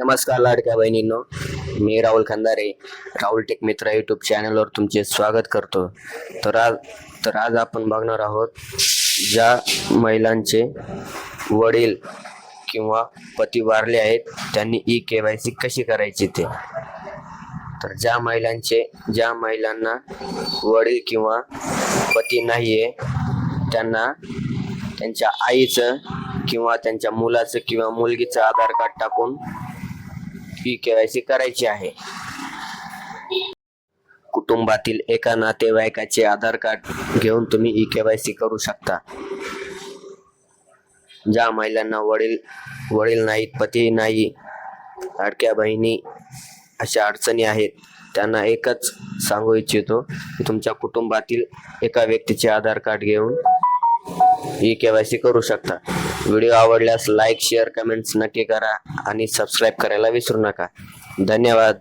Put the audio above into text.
नमस्कार लाडक्या बहिणींनो. मी राहुल खंदारे राहुल टेक मित्र यूट्यूब चॅनलवर तुमचे स्वागत करतो. तर आज तर आज आपण बघणार आहोत ज्या महिलांचे वडील किंवा पती वारले आहेत त्यांनी ई के वाय सी कशी करायची ते. तर ज्या महिलांचे ज्या महिलांना वडील किंवा पती नाही आहे त्यांना त्यांच्या आईचं किंवा त्यांच्या मुलाचं किंवा मुलगीचं आधार कार्ड टाकून ई केवायसी करायची आहे. कुटुंबातील एका नातेवाईकाचे आधार कार्ड घेऊन तुम्ही ई केवायसी करू शकता. ज्या महिलांना वडील वडील नाहीत पती नाही अडक्या बहिणी अशा अडचणी आहेत त्यांना एकच सांगू इच्छितो की तुमच्या कुटुंबातील एका व्यक्तीचे आधार कार्ड घेऊन ई केवायसी करू शकता. व्हिडिओ आवडल्यास लाईक शेअर कमेंट्स नक्की करा आणि सबस्क्राईब करायला विसरू नका. धन्यवाद.